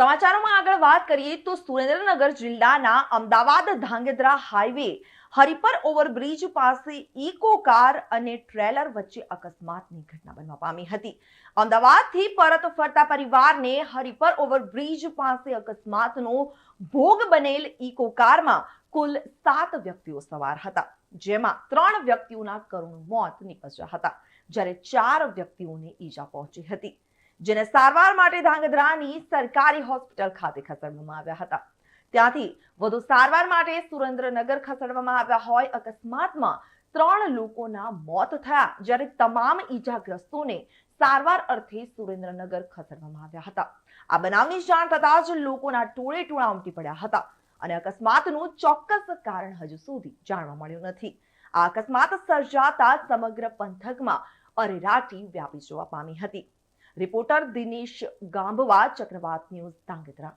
સમાચારોમાં આગળ વાત કરીએ તો સુરેન્દ્રનગર જિલ્લાના અમદાવાદ ધાંગધ્રા હાઈવે હરિપર ઓવરબ્રિજ પાસે ઇકો કાર અને ટ્રેલર વચ્ચે અકસ્માતની ઘટના બનવા પામી હતી. અમદાવાદથી પરત ફરતા પરિવારને હરિપર ઓવરબ્રિજ પાસે અકસ્માતનો ભોગ બનેલ ઇકો કારમાં કુલ સાત વ્યક્તિઓ સવાર હતા, જેમાં ત્રણ વ્યક્તિઓના કરુણ મોત નીપજ્યા હતા, જ્યારે ચાર વ્યક્તિઓને ઈજા પહોંચી હતી. જેને સારવાર માટે ધાંગધ્રાની સરકારી હોસ્પિટલ ખાતે ખસેડવામાં આવ્યા હતા. ત્યાંથી વધુ સારવાર માટે સુરેન્દ્રનગર ખસેડવામાં આવ્યા હોય અકસ્માતમાં ત્રણ લોકોના મોત થયા, જ્યારે તમામ ઈજાગ્રસ્તોને સારવાર અર્થે સુરેન્દ્રનગર ખસેડવામાં આવ્યા હતા. આ બનાવની જાણ થતાં જ લોકોના ટોળે ટોળા ઉમટી પડ્યા હતા અને અકસ્માતનું ચોક્કસ કારણ હજુ સુધી જાણવા મળ્યું નથી. આ અકસ્માત સર્જાતા સમગ્ર પંથકમાં અરેરાટી વ્યાપી જોવા પામી હતી. રિપોર્ટર દિનેશ ગાંભવા ચક્રવાત ન્યૂઝ ધાંગધ્રા.